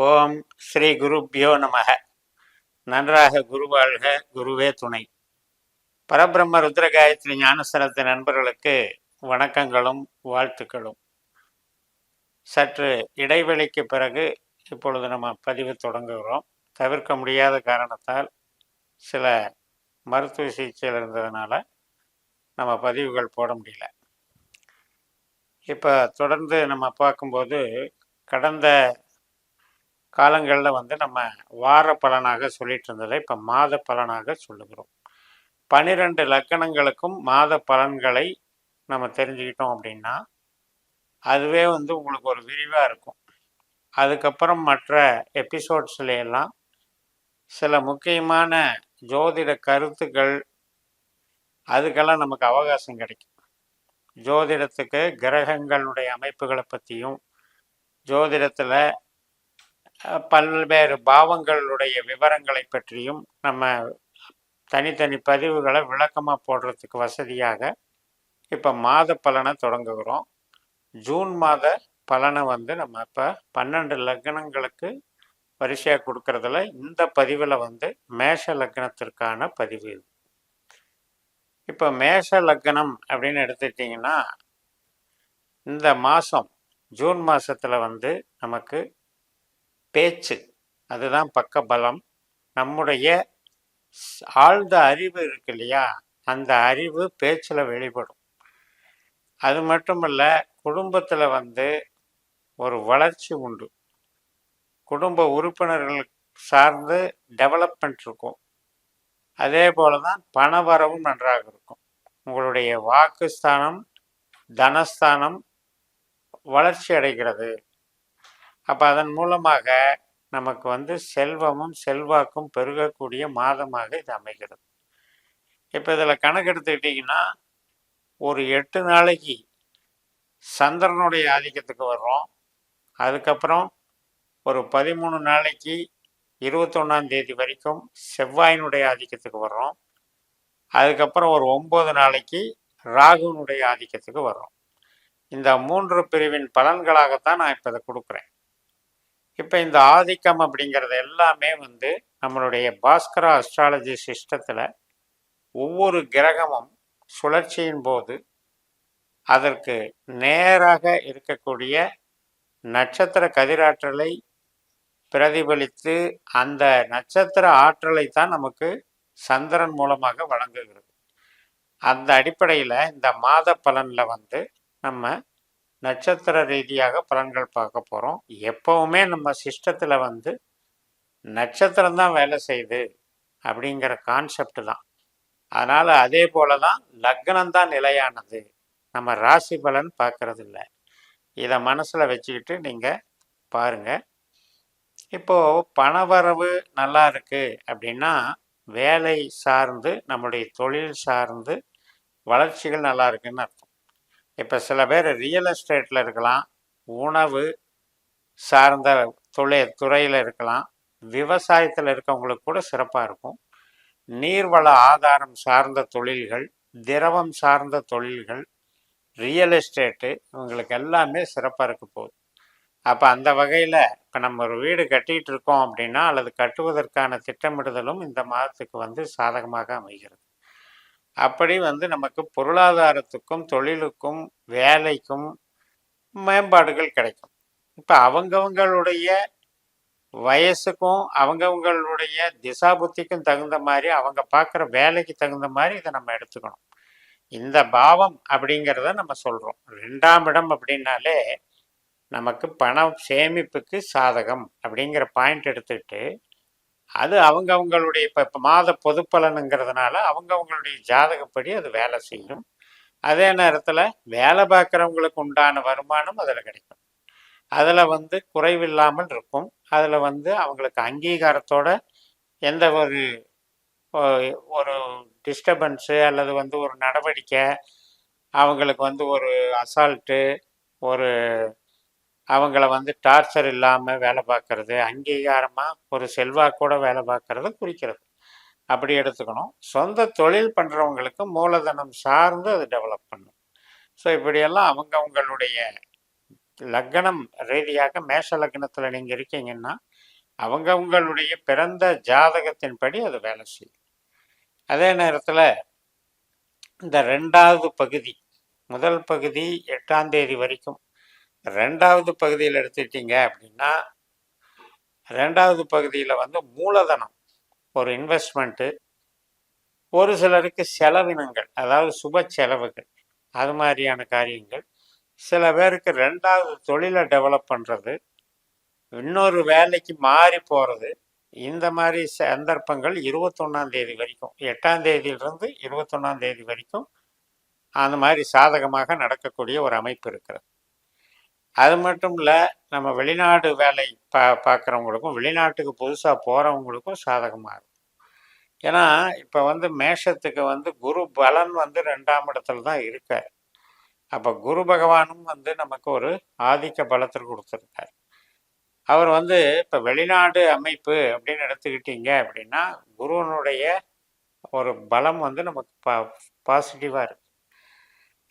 ஓம் ஸ்ரீ குருப்பியோ நமக. நன்றாக குருவாழ்க குருவே துணை. பரபிரம்ம ருத்ரகாயத்ரி காயத்ரி நண்பர்களுக்கு வணக்கங்களும் வாழ்த்துக்களும். சற்று இடைவெளிக்கு பிறகு இப்பொழுது நம்ம பதிவு தொடங்குகிறோம். தவிர்க்க முடியாத காரணத்தால் சில மருத்துவ சிகிச்சையில் இருந்ததுனால நம்ம பதிவுகள் போட முடியல. இப்போ தொடர்ந்து நம்ம பார்க்கும்போது கடந்த காலங்களில் வந்து நம்ம வார பலனாக சொல்லிட்டு இருந்ததை இப்போ மாத பலனாக சொல்லுகிறோம். பனிரெண்டு லக்கணங்களுக்கும் மாத பலன்களை நம்ம தெரிஞ்சுக்கிட்டோம் அப்படின்னா அதுவே வந்து உங்களுக்கு ஒரு விரிவாக இருக்கும். அதுக்கப்புறம் மற்ற எபிசோட்ஸ்ல சில முக்கியமான ஜோதிட கருத்துக்கள் அதுக்கெல்லாம் நமக்கு அவகாசம் கிடைக்கும். ஜோதிடத்துக்கு கிரகங்களுடைய அமைப்புகளை பற்றியும் ஜோதிடத்தில் பல்வேறு பாவங்களுடைய விவரங்களை பற்றியும் நம்ம தனித்தனி பதிவுகளை விளக்கமாக போடுறதுக்கு வசதியாக இப்போ மாத பலனை தொடங்குகிறோம். ஜூன் மாத பலனை வந்து நம்ம இப்போ பன்னெண்டு லக்னங்களுக்கு வரிசையாக கொடுக்கறதுல இந்த பதிவில் வந்து மேஷ லக்னத்திற்கான பதிவு. இது இப்போ மேஷ லக்னம் அப்படின்னு எடுத்துட்டிங்கன்னா இந்த மாதம் ஜூன் மாதத்தில் வந்து நமக்கு பேச்சு. அதுதான் பக்க பலம். நம்முடைய ஆழ்ந்த அறிவு இருக்கு இல்லையா? அந்த அறிவு பேச்சில் வெளிப்படும். அது மட்டும் இல்லை குடும்பத்தில் வந்து ஒரு வளர்ச்சி உண்டு. குடும்ப உறுப்பினர்கள் சார்ந்து டெவலப்மெண்ட் இருக்கும். அதே போல தான் பண வரவும் நன்றாக இருக்கும். உங்களுடைய வாக்குஸ்தானம் தனஸ்தானம் வளர்ச்சி அடைகிறது. அப்போ அதன் மூலமாக நமக்கு வந்து செல்வமும் செல்வாக்கும் பெருகக்கூடிய மாதமாக இது அமைகிறது. இப்போ இதில் கணக்கு எடுத்துக்கிட்டிங்கன்னா ஒரு எட்டு நாளைக்கு சந்திரனுடைய ஆதிக்கத்துக்கு வர்றோம். அதுக்கப்புறம் ஒரு பதிமூணு நாளைக்கு இருபத்தொன்னாம் தேதி வரைக்கும் செவ்வாயினுடைய ஆதிக்கத்துக்கு வர்றோம். அதுக்கப்புறம் ஒரு ஒம்பது நாளைக்கு ராகுனுடைய ஆதிக்கத்துக்கு வர்றோம். இந்த மூன்று பிரிவின் பலன்களாகத்தான் நான் இப்போ இதை கொடுக்குறேன். இப்போ இந்த ஆதிக்கம் அப்படிங்கிறது எல்லாமே வந்து நம்மளுடைய பாஸ்கரா அஸ்ட்ராலஜி சிஸ்டத்தில் ஒவ்வொரு கிரகமும் சுழற்சியின் போது அதற்கு நேராக இருக்கக்கூடிய நட்சத்திர கதிராற்றலை பிரதிபலித்து அந்த நட்சத்திர ஆற்றலை தான் நமக்கு சந்திரன் மூலமாக வழங்குகிறது. அந்த அடிப்படையில் இந்த மாத பலனில் வந்து நம்ம நட்சத்திர ரீதியாக பலன்கள் பார்க்க போகிறோம் எப்பவுமே நம்ம சிஸ்டத்தில் வந்து நட்சத்திரம் தான் வேலை செய்யுது அப்படிங்கிற கான்செப்ட் தான். அதனால் அதே போல தான் லக்னம் தான் நிலையானது. நம்ம ராசி பலன் பார்க்கறது இல்லை இதை மனசில் வச்சுக்கிட்டு நீங்கள் பாருங்கள் இப்போது பணவரவு நல்லா இருக்குது அப்படின்னா வேலை சார்ந்து நம்முடைய தொழில் சார்ந்து வளர்ச்சிகள் நல்லா இருக்குன்னு அர்த்தம். இப்போ சில பேர் ரியல் எஸ்டேட்டில் இருக்கலாம் உணவு சார்ந்த தொழில் துறையில் இருக்கலாம். விவசாயத்தில் இருக்கவங்களுக்கு கூட சிறப்பாக இருக்கும். நீர்வள ஆதாரம் சார்ந்த தொழில்கள் திரவம் சார்ந்த தொழில்கள் ரியல் எஸ்டேட்டு இவங்களுக்கு எல்லாமே சிறப்பாக இருக்க போகுது. அப்போ அந்த வகையில் இப்போ நம்ம ஒரு வீடு கட்டிகிட்டு இருக்கோம் அப்படின்னா அல்லது கட்டுவதற்கான திட்டமிடுதலும் இந்த மாதத்துக்கு வந்து சாதகமாக அமைகிறது. அப்படி வந்து நமக்கு பொருளாதாரத்துக்கும் தொழிலுக்கும் வேலைக்கும் மேம்பாடுகள் கிடைக்கும். இப்போ அவங்கவங்களுடைய வயசுக்கும் அவங்கவுங்களுடைய திசா புத்திக்கும் தகுந்த மாதிரி அவங்க பார்க்குற வேலைக்கு தகுந்த மாதிரி இதை நம்ம எடுத்துக்கணும். இந்த பாவம் அப்படிங்கிறத நம்ம சொல்கிறோம் ரெண்டாம் இடம் அப்படின்னாலே நமக்கு பணம் சேமிப்புக்கு சாதகம் அப்படிங்கிற பாயிண்ட் எடுத்துக்கிட்டு அது அவங்கவுங்களுடைய இப்போ இப்போ மாத பொதுப்பலனுங்கிறதுனால அவங்கவுங்களுடைய ஜாதகப்படி அது வேலை செய்யும். அதே நேரத்தில் வேலை பார்க்குறவங்களுக்கு உண்டான வருமானம் அதில் கிடைக்கும். அதில் வந்து குறைவில்லாமல் இருக்கும். அதில் வந்து அவங்களுக்கு அங்கீகாரத்தோட எந்த ஒரு ஒரு டிஸ்டர்பன்ஸு அல்லது வந்து ஒரு நடவடிக்கை அவங்களுக்கு வந்து ஒரு அசால்ட்டு ஒரு அவங்கள வந்து டார்ச்சர் இல்லாமல் வேலை பார்க்கறது அங்கீகாரமாக ஒரு செல்வாக்கோட வேலை பார்க்கறது குறிக்கிறது. அப்படி எடுத்துக்கணும். சொந்த தொழில் பண்ணுறவங்களுக்கு மூலதனம் சார்ந்து அது டெவலப் பண்ணும். ஸோ இப்படியெல்லாம் அவங்க அவங்களுடைய லக்னம் ரீதியாக மேஷ லக்னத்தில் நீங்கள் இருக்கீங்கன்னா அவங்கவுங்களுடைய பிறந்த ஜாதகத்தின்படி அது வேலை செய்யும். அதே நேரத்தில் இந்த ரெண்டாவது பகுதி முதல் பகுதி எட்டாம் தேதி வரைக்கும் ரெண்டாவது பகுதியில் எடுத்துக்கிட்டீங்க அப்படின்னா ரெண்டாவது பகுதியில் வந்து மூலதனம் ஒரு இன்வெஸ்ட்மெண்ட்டு ஒரு சிலருக்கு செலவினங்கள் அதாவது சுப செலவுகள் அது மாதிரியான காரியங்கள். சில பேருக்கு ரெண்டாவது தொழிலை டெவலப் பண்ணுறது இன்னொரு வேலைக்கு மாறி போகிறது இந்த மாதிரி சந்தர்ப்பங்கள் இருபத்தொன்னாம் தேதி வரைக்கும் எட்டாம் தேதியிலிருந்து இருபத்தொன்னாம் தேதி வரைக்கும் அந்த மாதிரி சாதகமாக நடக்கக்கூடிய ஒரு அமைப்பு இருக்கிறது. அது மட்டும் இல்லை நம்ம வெளிநாடு வேலை பா பார்க்குறவங்களுக்கும் வெளிநாட்டுக்கு புதுசாக போகிறவங்களுக்கும் சாதகமாக இருக்கும். ஏன்னா இப்போ வந்து மேஷத்துக்கு வந்து குரு பலன் வந்து ரெண்டாம் இடத்துல தான் இருக்கார் அப்போ குரு பகவானும் வந்து நமக்கு ஒரு ஆதிக்க பலத்தில் கொடுத்துருக்கார். அவர் வந்து இப்போ வெளிநாடு அமைப்பு அப்படின்னு எடுத்துக்கிட்டீங்க அப்படின்னா குருவனுடைய ஒரு பலம் வந்து நமக்கு பா பாசிட்டிவாக இருக்குது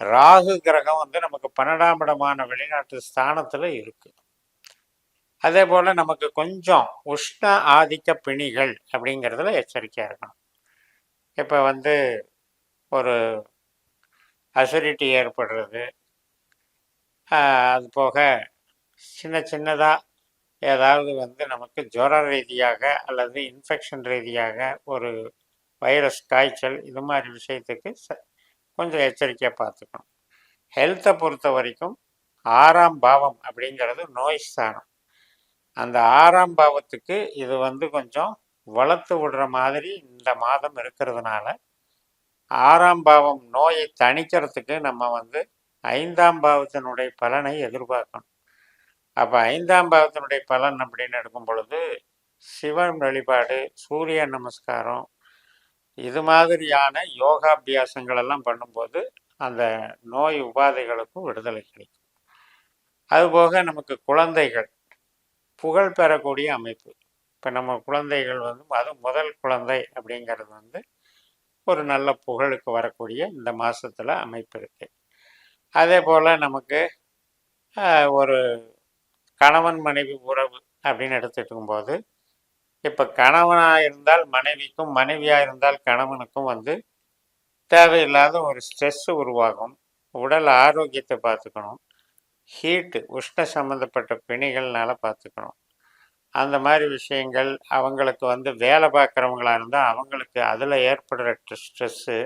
ராகு கிரகம் வந்து நமக்கு பன்னெண்டாம் இடமான வெளிநாட்டு ஸ்தானத்தில் இருக்கு. அதே போல் நமக்கு கொஞ்சம் உஷ்ண ஆதிக்க பிணிகள் அப்படிங்கிறதுல எச்சரிக்கையாக இருக்கணும். இப்போ வந்து ஒரு அசிடிட்டி ஏற்படுறது அது போக சின்ன சின்னதாக ஏதாவது வந்து நமக்கு ஜுர ரீதியாக அல்லது இன்ஃபெக்ஷன் ரீதியாக ஒரு வைரஸ் காய்ச்சல் இது மாதிரி விஷயத்துக்கு கொஞ்சம் எச்சரிக்கையாக பார்த்துக்கணும். ஹெல்த்தை பொறுத்த வரைக்கும் ஆறாம் பாவம் அப்படிங்கிறது நோய் ஸ்தானம். அந்த ஆறாம் பாவத்துக்கு இது வந்து கொஞ்சம் வளர்த்து விடுற மாதிரி இந்த மாதம் இருக்கிறதுனால ஆறாம் பாவம் நோயை தணிக்கிறதுக்கு நம்ம வந்து ஐந்தாம் பாவத்தினுடைய பலனை எதிர்பார்க்கணும். அப்போ ஐந்தாம் பாவத்தினுடைய பலன் அப்படின்னு எடுக்கும் பொழுது சிவன் வழிபாடு சூரிய நமஸ்காரம் இது மாதிரியான யோகாபியாசங்கள் எல்லாம் பண்ணும்போது அந்த நோய் உபாதைகளுக்கும் விடுதலை கிடைக்கும். அதுபோக நமக்கு குழந்தைகள் புகழ் பெறக்கூடிய அமைப்பு. இப்போ நம்ம குழந்தைகள் வந்து அது முதல் குழந்தை அப்படிங்கிறது வந்து ஒரு நல்ல புகழுக்கு வரக்கூடிய இந்த மாதத்தில் அமைப்பு இருக்குது அதே போல் நமக்கு ஒரு கணவன் மனைவி உறவு அப்படின்னு எடுத்துக்கும் போது இப்போ கணவனாக இருந்தால் மனைவிக்கும் மனைவியாக இருந்தால் கணவனுக்கும் வந்து தேவையில்லாத ஒரு ஸ்ட்ரெஸ் உருவாகும். உடல் ஆரோக்கியத்தை பார்த்துக்கணும். ஹீட்டு உஷ்ண சம்மந்தப்பட்ட பிணிகள்னால பார்த்துக்கணும். அந்த மாதிரி விஷயங்கள் அவங்களுக்கு வந்து வேலை பார்க்குறவங்களா இருந்தால் அவங்களுக்கு அதில் ஏற்படுற ஸ்ட்ரெஸ்ஸு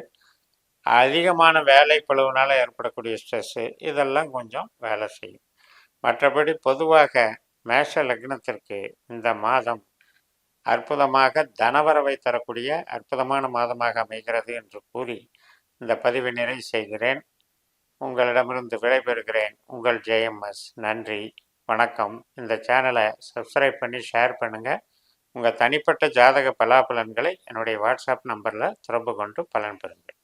அதிகமான வேலை பழுவுனால் ஏற்படக்கூடிய ஸ்ட்ரெஸ்ஸு இதெல்லாம் கொஞ்சம் வேலை செய்யும். மற்றபடி பொதுவாக மேஷ லக்னத்திற்கு இந்த மாதம் அற்புதமாக தனவரவை தரக்கூடிய அற்புதமான மாதமாக அமைகிறது என்று கூறி இந்த பதிவை நிறைவு செய்கிறேன். உங்களிடமிருந்து விடைபெறுகிறேன். உங்கள் ஜேஎம்எஸ். நன்றி. வணக்கம். இந்த சேனலை சப்ஸ்கிரைப் பண்ணி ஷேர் பண்ணுங்கள் உங்கள் தனிப்பட்ட ஜாதக பலாபலன்களை என்னுடைய வாட்ஸ்அப் நம்பரில் தொடர்பு கொண்டு பலன் பெறுங்கள்.